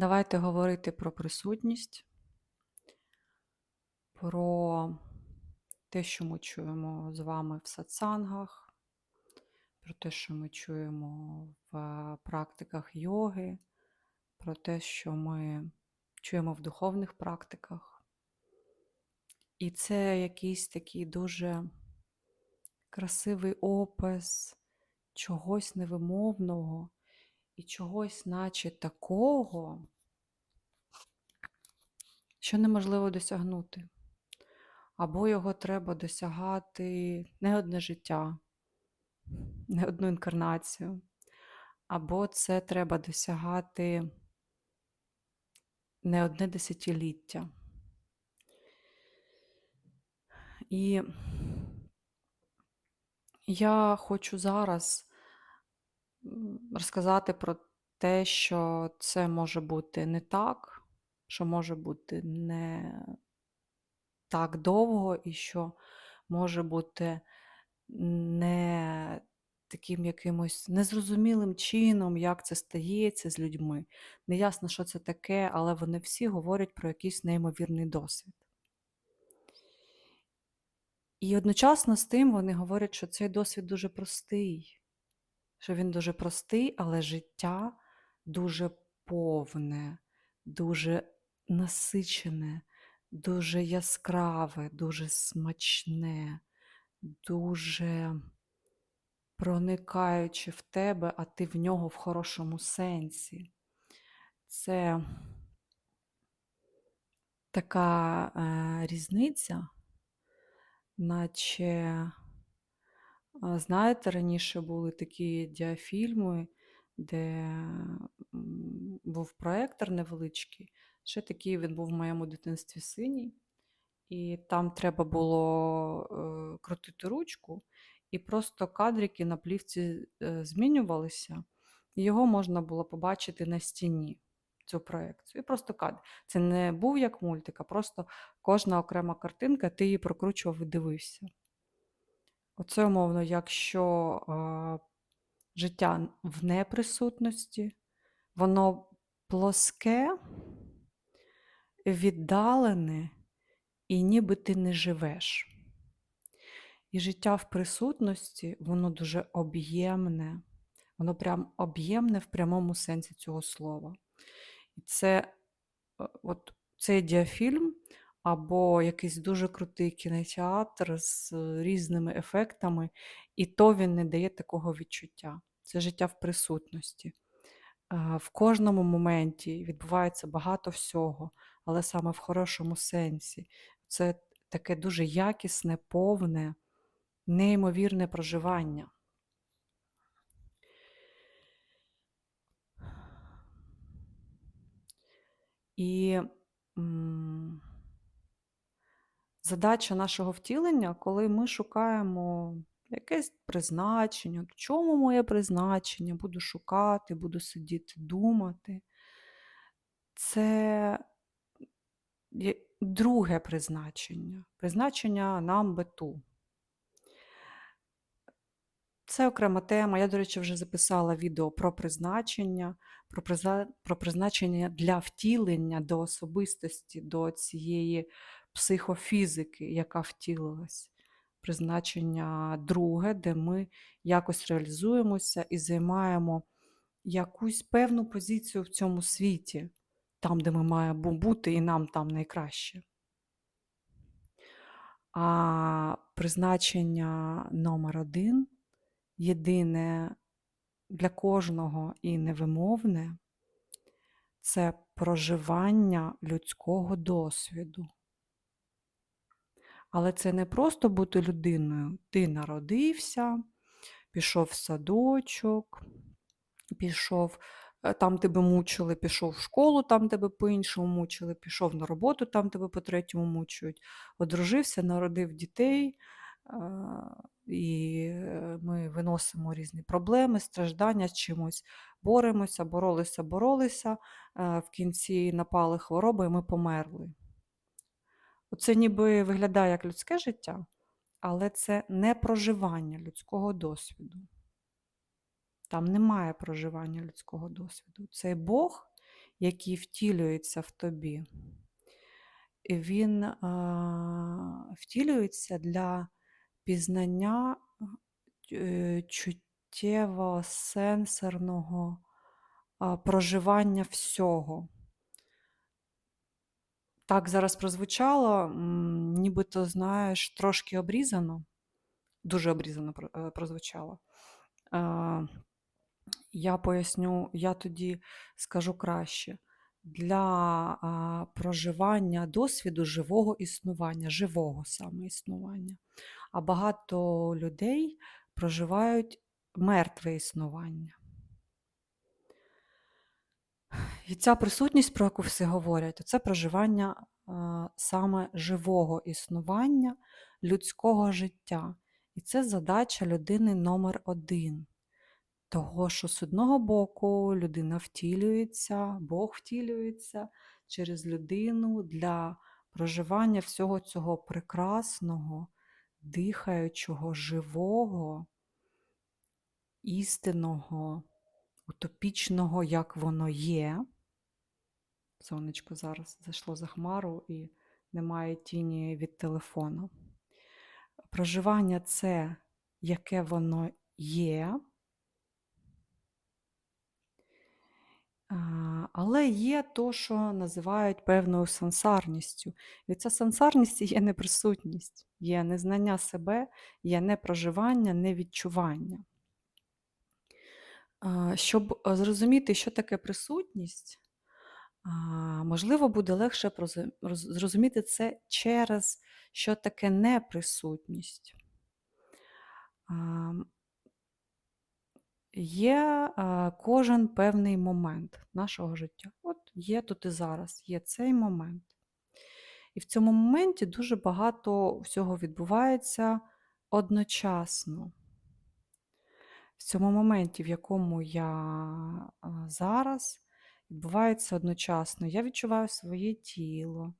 Давайте говорити про присутність, про те, що ми чуємо з вами в сатсангах, про те, що ми чуємо в практиках йоги, про те, що ми чуємо в духовних практиках. І це якийсь такий дуже красивий опис чогось невимовного і чогось, наче такого, що неможливо досягнути. Або його треба досягати не одне життя, не одну інкарнацію, або це треба досягати не одне десятиліття. І я хочу зараз розказати про те, що це може бути не так, що може бути не так довго, і що може бути не таким якимось незрозумілим чином, як це стається з людьми. Неясно, що це таке, але вони всі говорять про якийсь неймовірний досвід. І одночасно з тим вони говорять, що цей досвід дуже простий, що він дуже простий, але життя дуже повне, дуже насичене, дуже яскраве, дуже смачне, дуже проникаючи в тебе, а ти в нього в хорошому сенсі. Це така е, різниця, наче, знаєте, раніше були такі діафільми, де був проектор невеличкий. Ще такий він був в моєму дитинстві синій. І там треба було е, крутити ручку, і просто кадрики на плівці е, змінювалися, його можна було побачити на стіні, цю проекцію. І просто кадр. Це не був як мультик, а просто кожна окрема картинка, ти її прокручував і дивився. Оце умовно, якщо е, життя в неприсутності, воно плоске, віддалене, і ніби ти не живеш. І життя в присутності, воно дуже об'ємне, воно прям об'ємне в прямому сенсі цього слова. І це е, от цей діафільм або якийсь дуже крутий кінотеатр з різними ефектами, і то він не дає такого відчуття. Це життя в присутності. Е, В кожному моменті відбувається багато всього, але саме в хорошому сенсі. Це таке дуже якісне, повне, неймовірне проживання. І задача нашого втілення, коли ми шукаємо якесь призначення, в чому моє призначення, буду шукати, буду сидіти, думати. Це друге призначення. Призначення нам биту. Це окрема тема. Я, до речі, вже записала відео про призначення, про, про призначення для втілення до особистості, до цієї психофізики, яка втілилась. Призначення друге, де ми якось реалізуємося і займаємо якусь певну позицію в цьому світі, там, де ми маємо бути, і нам там найкраще. А призначення номер один єдине для кожного і невимовне це проживання людського досвіду. Але це не просто бути людиною. Ти народився, пішов в садочок, пішов, е, там тебе мучили, пішов в школу, там тебе по-іншому мучили, пішов на роботу, там тебе по-третьому мучують, одружився, народив дітей, е, і е, ми виносимо різні проблеми, страждання з чимось, боремося, боролися, боролися, в кінці напали хвороби, і ми померли. Оце ніби виглядає як людське життя, але це не проживання людського досвіду. Там немає проживання людського досвіду. Цей Бог, який втілюється в тобі. І він а, втілюється для пізнання е, чуттєво сенсорного а, проживання всього. Так зараз прозвучало, нібито, знаєш, трошки обрізано, дуже обрізано е, прозвучало. А, Я поясню, я тоді скажу краще. Для а, проживання досвіду живого існування, живого саме існування. А багато людей проживають мертве існування. І ця присутність, про яку всі говорять, це проживання а, саме живого існування людського життя. І це задача людини номер один. Того, що з одного боку людина втілюється, Бог втілюється через людину для проживання всього цього прекрасного, дихаючого, живого, істинного, утопічного, як воно є. Сонечко зараз зайшло за хмару і немає тіні від телефона. Проживання це яке воно є. Але є то, що називають певною сансарністю. І ця сансарність є неприсутність, є незнання себе, є непроживання, невідчування. Щоб зрозуміти, що таке присутність, а, можливо, буде легше зрозуміти це через що таке неприсутність. А, Є е, кожен певний момент нашого життя. От є тут і зараз, є цей момент. І в цьому моменті дуже багато всього відбувається одночасно. В цьому моменті, в якому я зараз, відбувається одночасно. Я відчуваю своє тіло,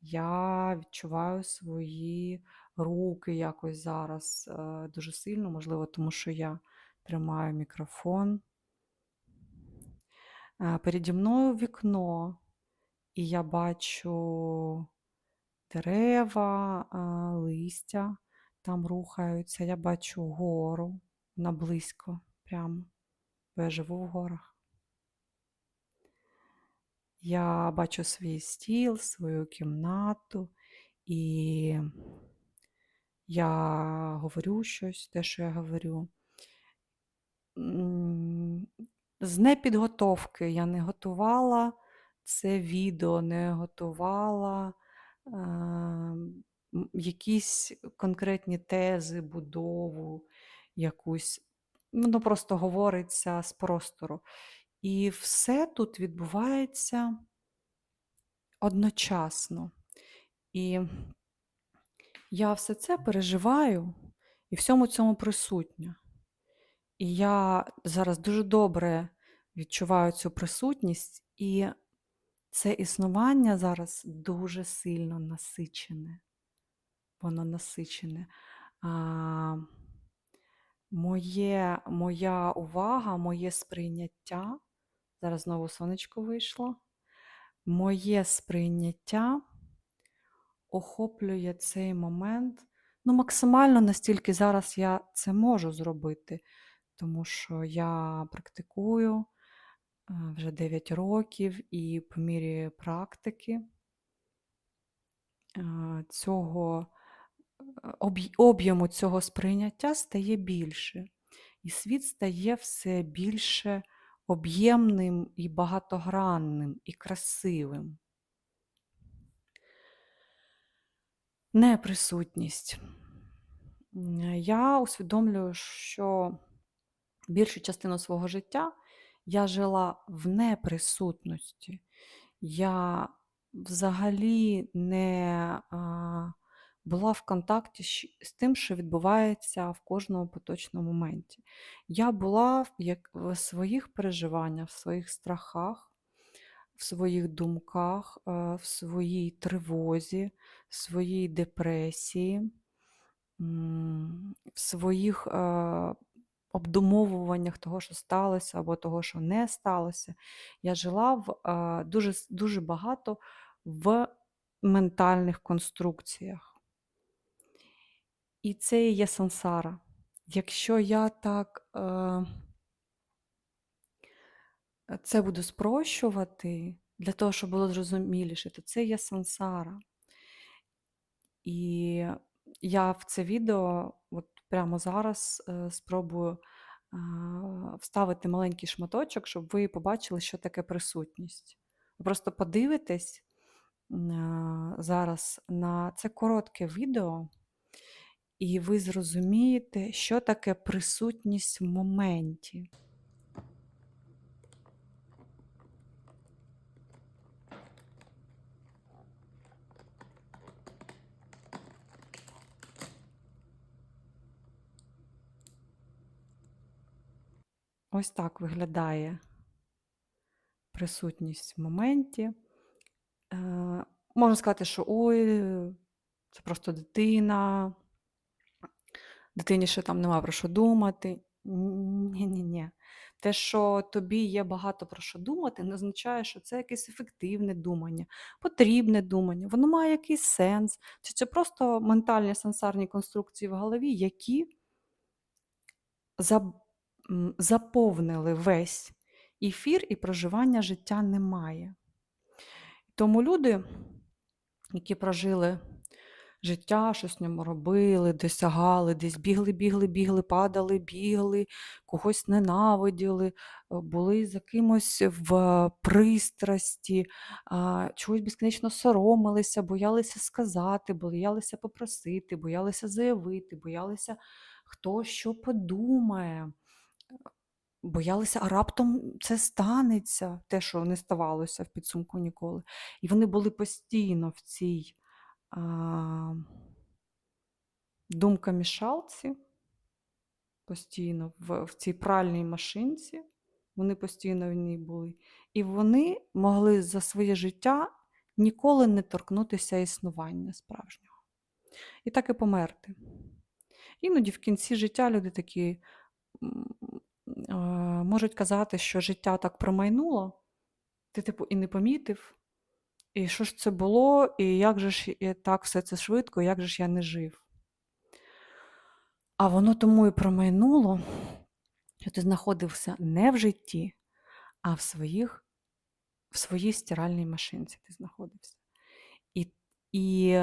я відчуваю свої руки якось зараз е, дуже сильно, можливо, тому що я тримаю мікрофон. Е, Переді мною вікно, і я бачу дерева, е, листя там рухаються. Я бачу гору, вона близько прямо, бо я живу в горах. Я бачу свій стіл, свою кімнату, і я говорю щось, те, що я говорю. З непідготовки я не готувала це відео, не готувала е, якісь конкретні тези, будову, якусь. Воно просто говориться з простору. І все тут відбувається одночасно. І я все це переживаю і всьому цьому присутня. І я зараз дуже добре відчуваю цю присутність, і це існування зараз дуже сильно насичене. Воно насичене. А, моє, моя увага, моє сприйняття. Зараз знову сонечко вийшло. Моє сприйняття охоплює цей момент. Ну, максимально настільки зараз я це можу зробити, тому що я практикую е, вже 9 років, і по мірі практики е, цього е, об'єму цього сприйняття стає більше. І світ стає все більше об'ємним і багатогранним, і красивим. Неприсутність. Я усвідомлюю, що більшу частину свого життя я жила в неприсутності. Я взагалі не а, була в контакті з тим, що відбувається в кожному поточному моменті. Я була як в своїх переживаннях, в своїх страхах, в своїх думках, е, в своїй тривозі, в своїй депресії, в своїх е, обдумовуваннях того, що сталося, або того, що не сталося. Я жила в е, дуже, дуже багато в ментальних конструкціях. І це і є сансара. Якщо я так е, це буду спрощувати для того, щоб було зрозуміліше, то це є сансара. І я в це відео от прямо зараз е, спробую а, вставити маленький шматочок, щоб ви побачили, що таке присутність. Ви просто подивитесь а, зараз на це коротке відео, і ви зрозумієте, що таке присутність в моменті. Ось так виглядає присутність в моменті. Е, можна сказати, що ой, це просто дитина, дитині ще там нема про що думати. Ні-ні-ні. Те, що тобі є багато про що думати, не означає, що це якесь ефективне думання, потрібне думання, воно має якийсь сенс. Чи це просто ментальні сенсарні конструкції в голові, які заповнили весь ефір і проживання життя немає. Тому люди, які прожили життя, щось в ньому робили, досягали, десь бігли, бігли, бігли, падали, бігли, когось ненавиділи, е, були за кимось в пристрасті, чогось безкінечно соромилися, боялися сказати, боялися попросити, боялися заявити, боялися, хто що подумає. Боялися, а раптом це станеться, те, що не ставалося в підсумку ніколи. І вони були постійно в цій а, думкамішалці, постійно в, в цій пральній машинці, вони постійно в ній були. І вони могли за своє життя ніколи не торкнутися існування справжнього. І так і померти. Іноді в кінці життя люди такі можуть казати, що життя так промайнуло, ти, типу, і не помітив, і що ж це було, і як же ж так все це швидко, як же ж я не жив. А воно тому і промайнуло, що ти знаходився не в житті, а в своїх, в своїй стиральній машинці ти знаходився. І, і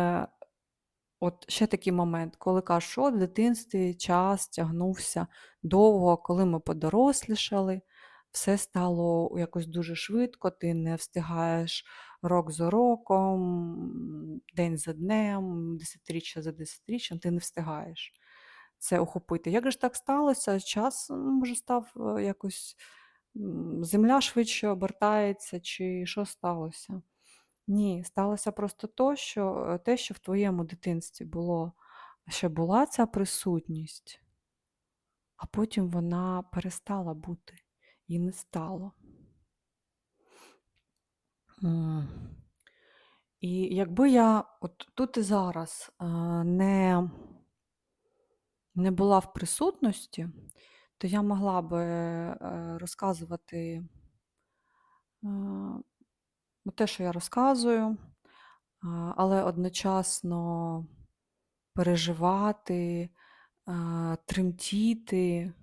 От ще такий момент, коли кажуть, що в дитинстві час тягнувся довго, коли ми подорослішали, все стало якось дуже швидко, ти не встигаєш рок за роком, день за днем, десятиріччя за десятиріччям, ти не встигаєш це охопити. Як же так сталося? Час може став е, якось земля швидше обертається, чи що сталося? Ні, сталося просто то, що, е, те, що в твоєму дитинстві було, ще була ця присутність, а потім вона перестала бути і не стало. І якби я от тут і зараз е, не, не була в присутності, то я могла би е, розказувати е, те, що я розказую, але одночасно переживати, тремтіти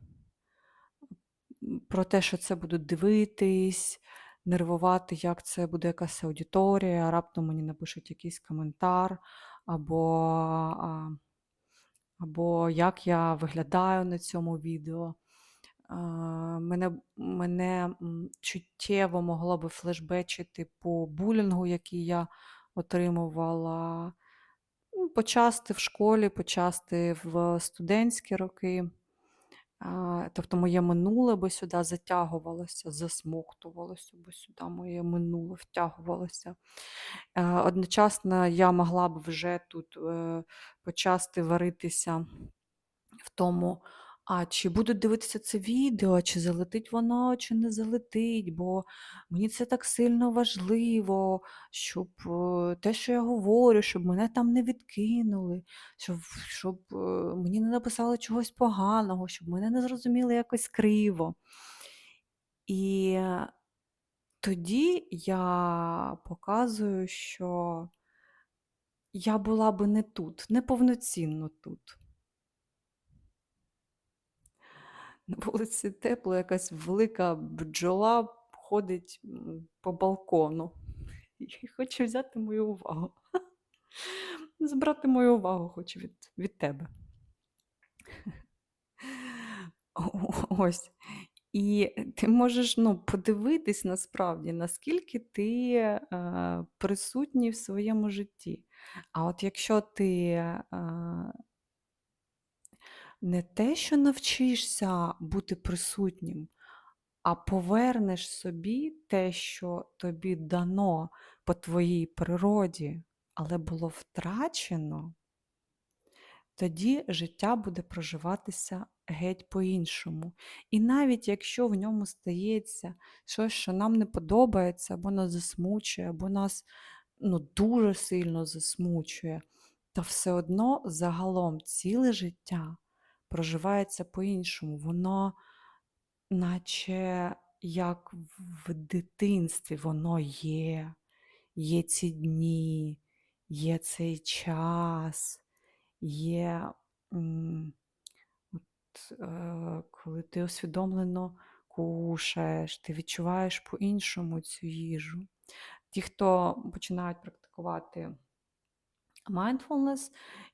про те, що це будуть дивитись, нервувати, як це буде якась аудиторія, раптом мені напишуть якийсь коментар, або, або як я виглядаю на цьому відео. Мене, мене чуттєво могло би флешбечити по булінгу, який я отримувала Ну, почасти в школі, почасти в студентські роки. Тобто моє минуле би сюди затягувалося, засмоктувалося, бо сюди моє минуле втягувалося. Е, Одночасно я могла б вже тут е, почасти варитися в тому, а чи будуть дивитися це відео, чи залетить воно, чи не залетить, бо мені це так сильно важливо, щоб е, те, що я говорю, щоб мене там не відкинули, щоб, щоб е, мені не написали чогось поганого, щоб мене не зрозуміли якось криво. І тоді я показую, що я була би не тут, неповноцінно тут. На вулиці тепло, якась велика бджола ходить по балкону і хоче взяти мою увагу. Збрати мою увагу хоче від, від тебе. Ось. І ти можеш ну, подивитись насправді, наскільки ти е, присутній в своєму житті. А от якщо ти е, не те, що навчишся бути присутнім, а повернеш собі те, що тобі дано по твоїй природі, але було втрачено, тоді життя буде проживатися геть по-іншому. І навіть якщо в ньому стається щось, що нам не подобається, або нас засмучує, або нас ну, дуже сильно засмучує, то все одно загалом ціле життя проживається по-іншому. Воно, наче як в дитинстві, воно є, є ці дні, є цей час, є. От, е, коли ти усвідомлено кушаєш, ти відчуваєш по-іншому цю їжу. Ті, хто починають практикувати mindfulness,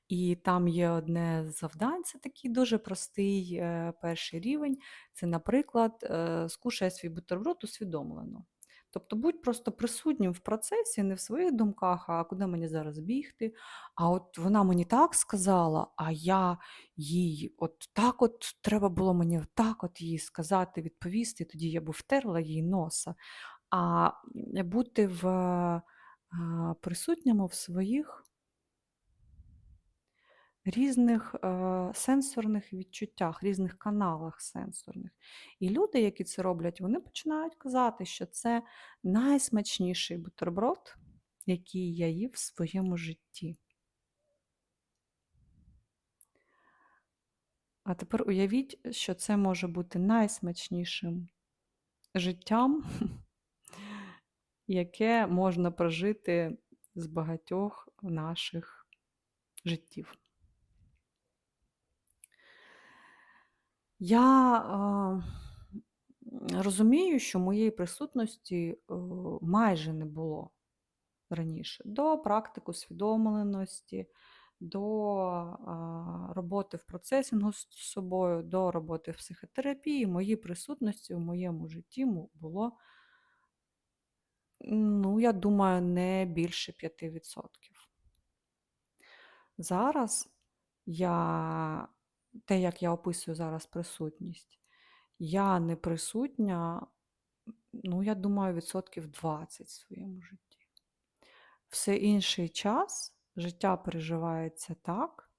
і там є одне з завдань, це такий дуже простий е, перший рівень. Це, наприклад, е, скушай свій бутерброд усвідомлено. Тобто будь просто присутнім в процесі, не в своїх думках, а куди мені зараз бігти. А от вона мені так сказала, а я їй от так от треба було мені так от їй сказати, відповісти, тоді я б втерла їй носа. А бути в е, присутньому в своїх різних е, сенсорних відчуттях, різних каналах сенсорних. І люди, які це роблять, вони починають казати, що це найсмачніший бутерброд, який я їв в своєму житті. А тепер уявіть, що це може бути найсмачнішим життям, яке можна прожити з багатьох наших життів. Я е, розумію, що моєї присутності е, майже не було раніше. До практики усвідомленості, до а, роботи в процесінгу з собою, до роботи в психотерапії, моїй присутності в моєму житті було, ну, я думаю, не більше 5%. Зараз я, те, як я описую зараз присутність, я не присутня, ну, я думаю, відсотків 20 в своєму житті. Все інший час життя переживається так,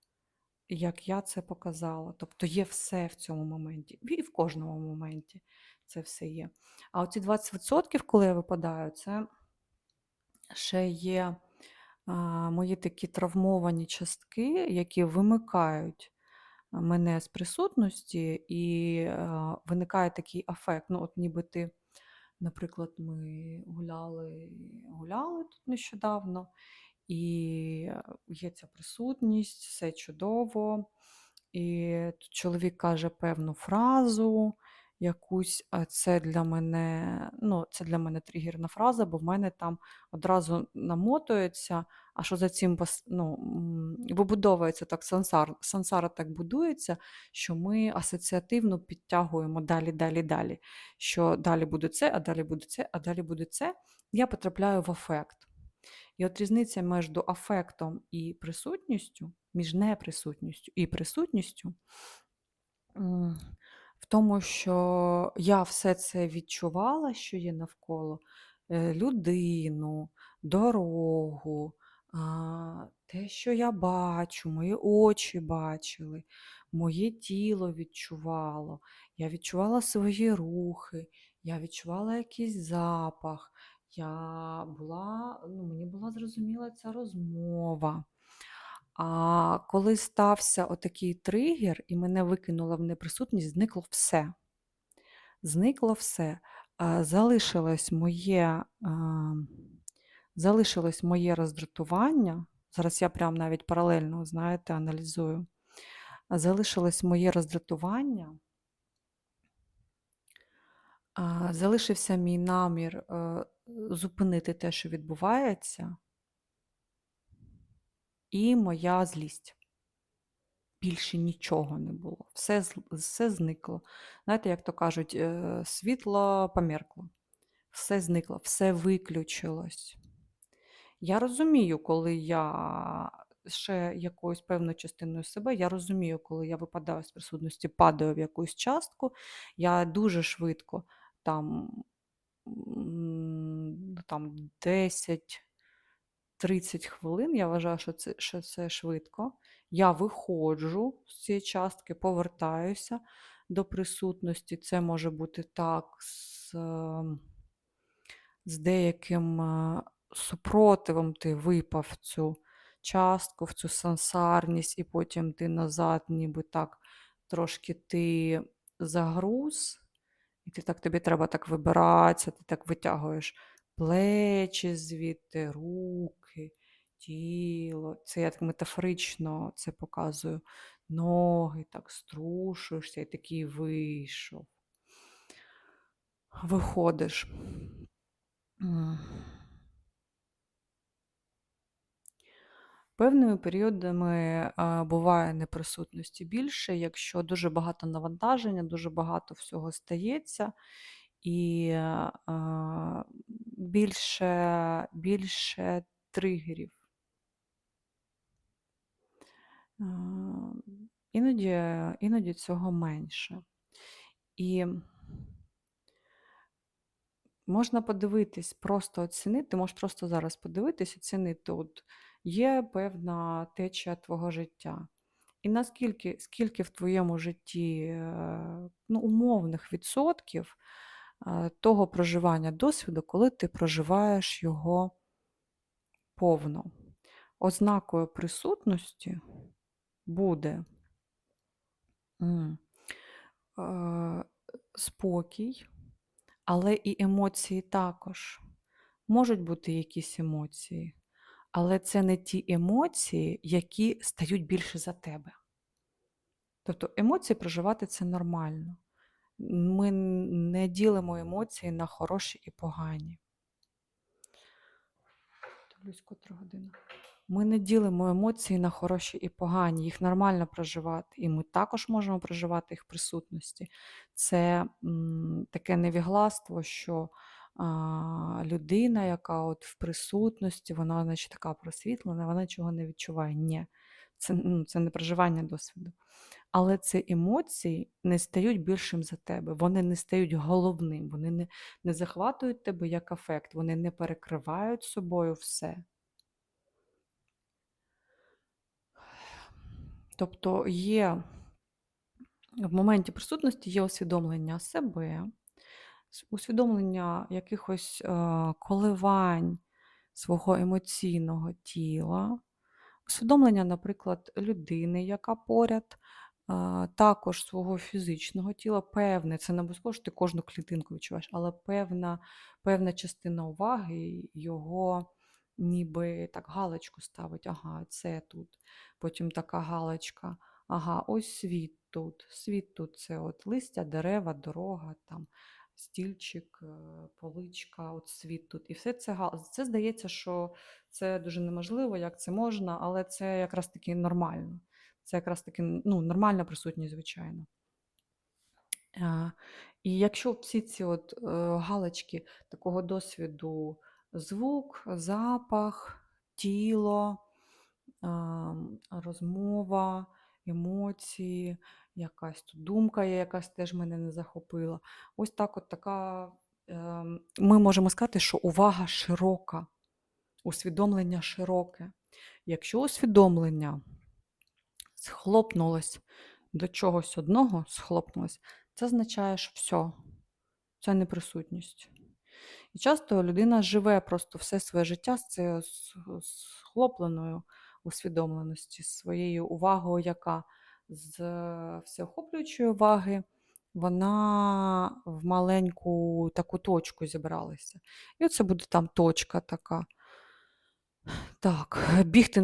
як я це показала. Тобто є все в цьому моменті. І в кожному моменті це все є. А оці 20%, коли я випадаю, це ще є мої такі травмовані частки, які вимикають мене з присутності, і а, виникає такий афект. Ну, от ніби ти, наприклад, ми гуляли, гуляли тут нещодавно, і є ця присутність, все чудово. І чоловік каже певну фразу якусь, це для мене, ну, це для мене тригерна фраза, бо в мене там одразу намотується, а що за цим ну, вибудовується так сансар, сансара так будується, що ми асоціативно підтягуємо далі, далі, далі. Що далі буде це, а далі буде це, а далі буде це. Я потрапляю в афект. І от різниця між афектом і присутністю, між неприсутністю і присутністю, в тому, що я все це відчувала, що є навколо е, людину, дорогу, те, що я бачу, мої очі бачили, моє тіло відчувало, я відчувала свої рухи, я відчувала якийсь запах, я була, ну, мені була зрозуміла ця розмова. А коли стався отакий тригер і мене викинуло в неприсутність, зникло все. Зникло все. Залишилось моє, залишилось моє роздратування. Зараз я прям навіть паралельно, знаєте, аналізую. Залишилось моє роздратування. Залишився мій намір е, зупинити те, що відбувається, і моя злість. Більше нічого не було. Все, все зникло. Знаєте, як то кажуть, е, світло померкло. Все зникло, все виключилось. Я розумію, коли я ще якоюсь певною частиною себе, я розумію, коли я випадаю з присутності, падаю в якусь частку, я дуже швидко там, ну, там 10 30 хвилин, я вважаю, що це, що це швидко. Я виходжу з цієї частки, повертаюся до присутності. Це може бути так з, ем, з деяким е, супротивом ти випав в цю частку, в цю сансарність, і потім ти назад, ніби так трошки ти загруз, і ти так тобі треба так вибиратися, ти так витягуєш плечі звідти, руки, тіло. Це я так метафорично це показую. Ноги так струшуєшся і такий вийшов. Виходиш. Певними періодами буває неприсутності більше, якщо дуже багато навантаження, дуже багато всього стається, і більше, більше тригерів. А, Іноді, іноді цього менше. І можна подивитись, просто оцінити, ти можеш просто зараз подивитись, оцінити, от є певна течія твого життя. І наскільки скільки в твоєму житті е, ну, умовних відсотків е, того проживання досвіду, коли ти проживаєш його повно. Ознакою присутності буде е, спокій, але і емоції також. Можуть бути якісь емоції, але це не ті емоції, які стають більше за тебе. Тобто емоції проживати це нормально. Ми не ділимо емоції на хороші і погані. Дивлюсь, котра година. Ми не ділимо емоції на хороші і погані, їх нормально проживати. І ми також можемо проживати їх присутності. Це м, таке невігластво, що а, людина, яка от в присутності, вона значить, така просвітлена, вона чого не відчуває. Ні, це, ну, це не проживання досвіду. Але ці емоції не стають більшим за тебе, вони не стають головним, вони не, не захватують тебе як афект, вони не перекривають собою все. Тобто є в моменті присутності є усвідомлення себе, усвідомлення якихось е, коливань свого емоційного тіла, усвідомлення, наприклад, людини, яка поряд, а, також свого фізичного тіла, певне, це не обов'язково, що ти кожну клітинку відчуваєш, але певна, певна частина уваги його ніби так галочку ставить. Ага, це тут. Потім така галочка. Ага, ось світ тут. Світ тут це от листя, дерева, дорога, там, стільчик, е, поличка, от світ тут. І все це Це здається, що це дуже неможливо, як це можна, але це якраз таки нормально. Це якраз таки ну, нормальна присутність, звичайно. І якщо всі ці от е, галочки такого досвіду, звук, запах, тіло, розмова, емоції, якась тут думка є, якась теж мене не захопила. Ось так от така, ем, ми можемо сказати, що увага широка, усвідомлення широке. Якщо усвідомлення схлопнулось до чогось одного, схлопнулось, це означає, що все, це не присутність. І часто людина живе просто все своє життя з схлопленою усвідомленості, з своєю увагою, яка з всеохоплюючої уваги вона в маленьку таку точку зібралася. І оце буде там точка така. Так, бігти,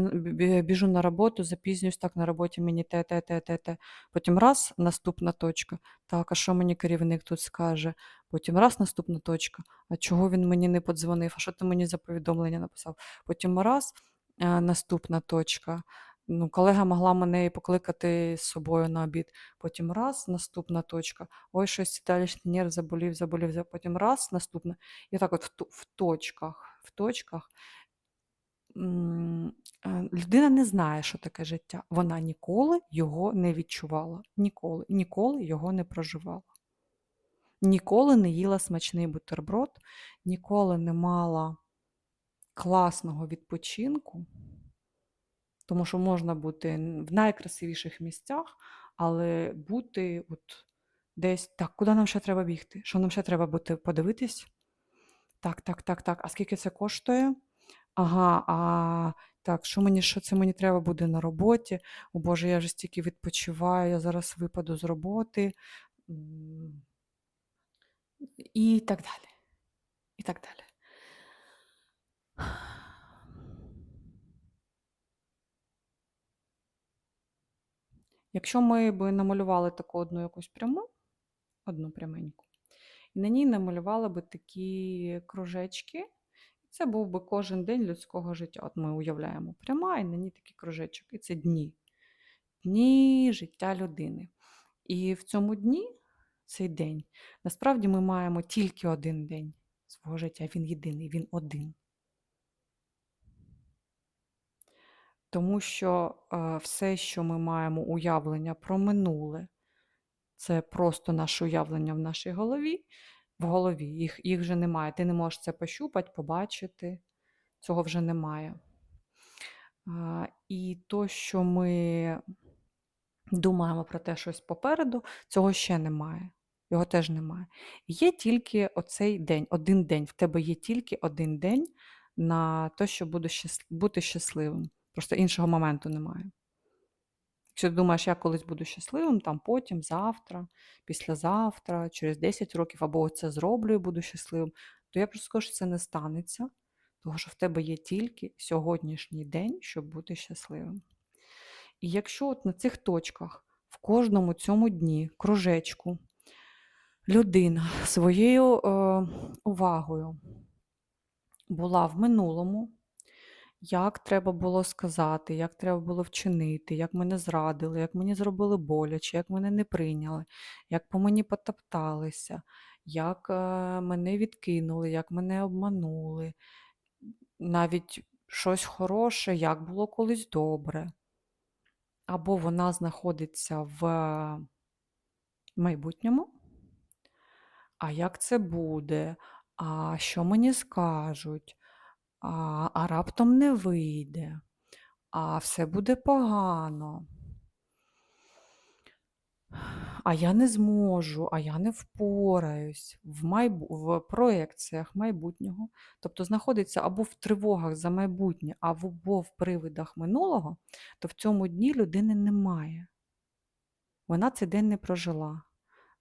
біжу на роботу, запізнююсь, так, на роботі мені те, те, те, те, те. Потім раз, наступна точка. Так, а що мені керівник тут скаже? Потім раз, наступна точка. А чого він мені не подзвонив? А що ти мені за повідомлення написав? Потім раз, наступна точка. Ну, Колега могла мене покликати з собою на обід. Потім раз, наступна точка. Ой, щось далі нерв заболів, заболів, потім раз, наступна. І так от в, в точках. в точках. Людина не знає, що таке життя. Вона ніколи його не відчувала. Ніколи, ніколи його не проживала. Ніколи не їла смачний бутерброд, ніколи не мала класного відпочинку. Тому що можна бути в найкрасивіших місцях, але бути от десь так, куди нам ще треба бігти? Що нам ще треба бути подивитись? Так, так, так, так. А скільки це коштує? Ага, а так, що мені, що це мені треба буде на роботі? О Боже, я вже стільки відпочиваю, я зараз випаду з роботи. І так далі. І так далі. Якщо ми б намалювали таку одну якусь пряму, одну пряменьку, і на ній намалювали би такі кружечки, це був би кожен день людського життя. От ми уявляємо пряма, і на ній такий кружечок. І це дні. Дні життя людини. І в цьому дні, цей день, насправді ми маємо тільки один день свого життя. Він єдиний, він один. Тому що е, все, що ми маємо уявлення про минуле, це просто наше уявлення в нашій голові. В голові їх їх вже немає. Ти не можеш це пощупати, побачити, цього вже немає. А, І то, що ми думаємо про те, щось попереду, цього ще немає. Його теж немає. Є тільки оцей день, один день. В тебе є тільки один день на те, щоб бути щасливим. Просто іншого моменту немає. Якщо ти думаєш, я колись буду щасливим, там потім, завтра, післязавтра, через 10 років, або це зроблю і буду щасливим, то я просто скажу, що це не станеться, тому що в тебе є тільки сьогоднішній день, щоб бути щасливим. І якщо от на цих точках, в кожному цьому дні, кружечку, людина своєю е, увагою була в минулому, як треба було сказати, як треба було вчинити, як мене зрадили, як мені зробили боляче, як мене не прийняли, як по мені потопталися, як е, мене відкинули, як мене обманули. Навіть щось хороше, як було колись добре. Або вона знаходиться в майбутньому. А як це буде? А що мені скажуть? А, а раптом не вийде, а все буде погано. А я не зможу, а я не впораюсь в майбу... в проекціях майбутнього, тобто знаходиться або в тривогах за майбутнє, або в привидах минулого, то в цьому дні людини немає. Вона цей день не прожила.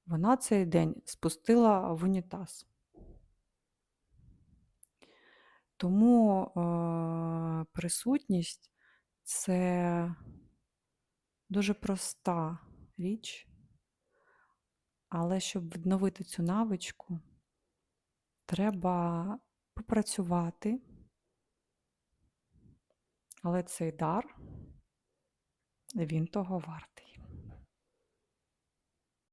Вона цей день спустила в унітаз. Тому е, присутність це дуже проста річ, але щоб відновити цю навичку, треба попрацювати, але цей дар, він того вартий.